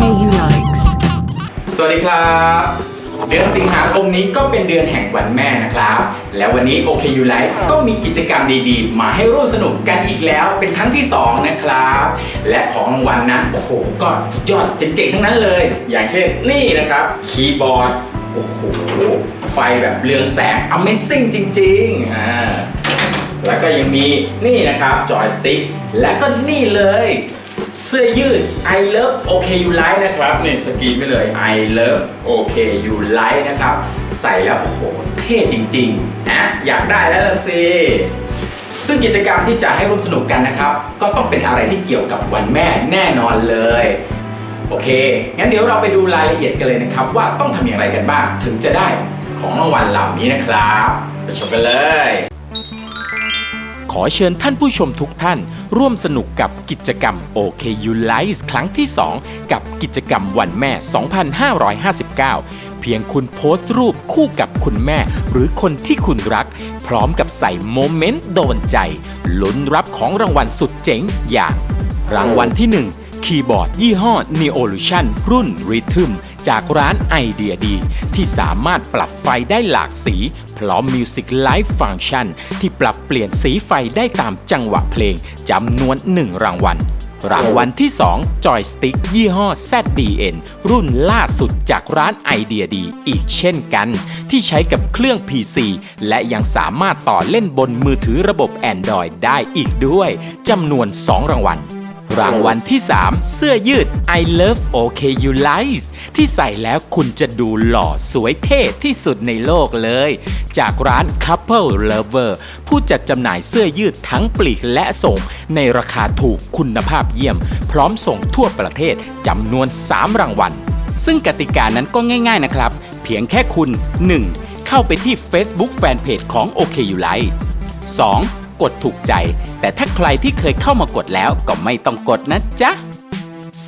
KU likes. สวัสดีครับ เดือนสิงหาคมนี้ก็เป็นเดือนแห่งวันแม่นะครับ แล้ววันนี้โอเคยูไลก็มีกิจกรรมดีๆ มาให้ร่วมสนุกกันอีกแล้วเป็นครั้งที่ 2 นะครับ และของรางวัลนั้นโอ้โหก็สุดยอดเจ๋งๆ ทั้งนั้นเลย อย่างเช่นนี่นะครับ คีย์บอร์ดโอ้โหไฟแบบเรืองแสง Amazing จริงๆอ่าแล้วก็ยังมีนี่นะครับจอยสติ๊กและก็นี่เลย เสื้อยืด I love OK you like นะครับนี่สกรีนไปเลย I love OK you like นะครับ ใส่แล้วโอ้โหเท่จริงๆอะอยากได้แล้วละสิซึ่งกิจกรรมที่จะให้ร่วมสนุกกันนะครับ ก็ต้องเป็นอะไรที่เกี่ยวกับวันแม่แน่นอนเลย โอเค งั้นเดี๋ยวเราไปดูรายละเอียดกันเลยนะครับ ว่าต้องทำอย่างไรกันบ้าง ถึงจะได้ของรางวัลเหล่านี้นะครับ ไปชมกันเลย ขอเชิญท่านผู้ชมทุกท่าน ร่วมสนุกกับกิจกรรม OKU Live ครั้งที่ 2 กับกิจกรรมวันแม่ 2559 เพียงคุณโพสต์รูปคู่กับคุณแม่ หรือคนที่คุณรัก พร้อมกับใส่โมเมนต์โดนใจ ลุ้นรับของรางวัลสุดเจ๋งอย่าง รางวัลที่ 1 คีย์บอร์ดยี่ห้อ Neolution รุ่น Rhythm จากร้านไอเดียดี ที่สามารถปรับไฟได้หลากสี พร้อม Music Live Function ที่ปรับเปลี่ยนสีไฟได้ตามจังหวะเพลงจำนวน 1 รางวัลรางวัลที่ 2 จอยสติ๊กยี่ห้อ ZDN รุ่นล่าสุดจากร้านไอเดียดีอีกเช่นกัน ที่ใช้กับเครื่อง PC และยังสามารถต่อเล่นบนมือถือระบบ Android ได้อีกด้วยจำนวน 2 รางวัล รางวัลที่ 3 เสื้อยืด I Love OK You Lies ที่ใส่แล้วคุณจะดูหล่อสวยเท่ที่สุดในโลกเลย จากร้าน Couple Lover ผู้จัดจำหน่ายเสื้อยืดทั้งปลีกและส่ง ในราคาถูกคุณภาพเยี่ยม พร้อมส่งทั่วประเทศจำนวน 3 รางวัล ซึ่งกติกานั้นก็ง่าย ๆนะครับ เพียงแค่คุณ 1. เข้าไปที่ Facebook Fanpage ของ OK You Lies 2. กดถูกใจ แต่ถ้าใครที่เคยเข้ามากดแล้วก็ไม่ต้องกดนะจ๊ะ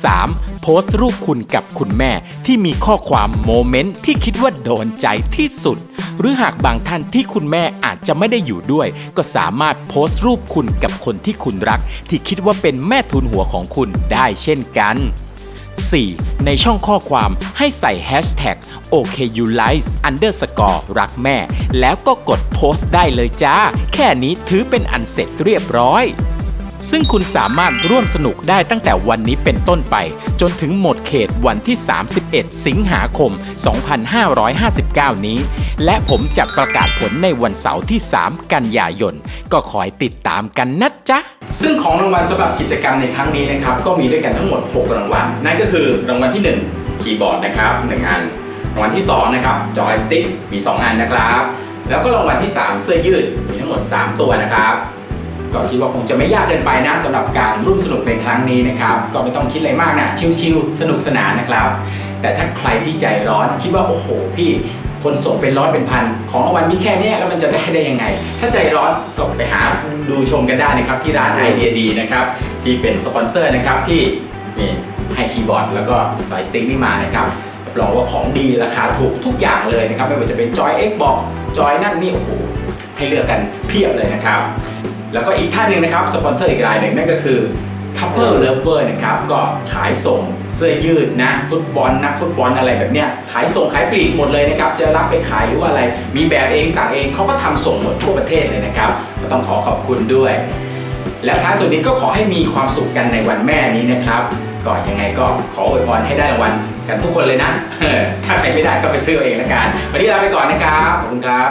3. โพสต์รูปคุณกับคุณแม่ที่มีข้อความโมเมนต์ที่คิดว่าโดนใจที่สุด หรือหากบางท่านที่คุณแม่อาจจะไม่ได้อยู่ด้วย ก็สามารถโพสต์รูปคุณกับคนที่คุณรัก ที่คิดว่าเป็นแม่ทุนหัวของคุณได้เช่นกัน 4. ในช่องข้อความให้ใส่ hashtag OKULIZE underscore รักแม่ แล้วก็กดโพสต์ได้เลยจ้า แค่นี้ถือเป็นอันเสร็จเรียบร้อยซึ่งคุณสามารถร่วมสนุกได้ตั้งแต่วันนี้เป็นต้นไป จนถึงหมดเขตวันที่ 31 สิงหาคม 2559 นี้ และผมจะประกาศผลในวันเสาร์ที่ 3 กันยายน ก็คอยติดตามกันนะจ๊ะ ซึ่งของรางวัลสำหรับกิจกรรมในครั้งนี้นะครับก็มีด้วยกันทั้งหมด 6 รางวัล นั่นก็คือรางวัลที่ 1 คีย์บอร์ดนะครับ1อัน รางวัลที่ 2 นะครับจอยสติ๊กมี 2 อันนะครับ แล้วก็รางวัลที่ 3 เสื้อยืดมีทั้งหมด 3 ตัวนะครับก็คิดว่าคงจะไม่ยากเกินไปนะสำหรับการร่วมสนุกในครั้งนี้นะครับ ก็ไม่ต้องคิดอะไรมากนะชิลๆสนุกสนานนะครับ แต่ถ้าใครที่ใจร้อนคิดว่าโอ้โหพี่ คนส่งเป็นร้อยเป็นพัน ของรางวัลมีแค่เนี้ยแล้วมันจะได้ได้ยังไง ถ้าใจร้อนก็ไปหาดูชมกันได้นะครับ ที่ร้านไอเดียดีนะครับที่เป็นสปอนเซอร์นะครับที่นี่ให้คีย์บอร์ดแล้วก็จอยสติ๊กนี่มานะครับรับรองว่าของดีราคาถูกทุกอย่างเลยนะครับ ไม่ว่าจะเป็นจอย Xbox จอยนั่นนี่โอ้โหให้เลือกกันเพียบเลยนะครับ แล้วก็อีกท่านหนึ่งนะครับสปอนเซอร์อีกรายหนึ่งนั่นก็คือ Couple Lover นะครับก็ขายส่งเสื้อยืดนะฟุตบอลนะฟุตบอลอะไรแบบเนี้ยขายส่งขายปลีกหมดเลยนะครับจะรับไปขายหรือว่าอะไร มีแบบเองสั่งเองเขาก็ทำส่งหมดทั่วประเทศเลยนะครับ ก็ต้องขอขอบคุณด้วย แล้วท้ายสุดนี้ก็ขอให้มีความสุขกันในวันแม่นี้นะครับก็ยังไงก็ขออวยพรให้ได้รางวัลกันทุกคนเลยนะถ้าใครไม่ได้ก็ไปซื้อเองละกัน วันนี้ลาไปก่อนนะครับขอบคุณครับ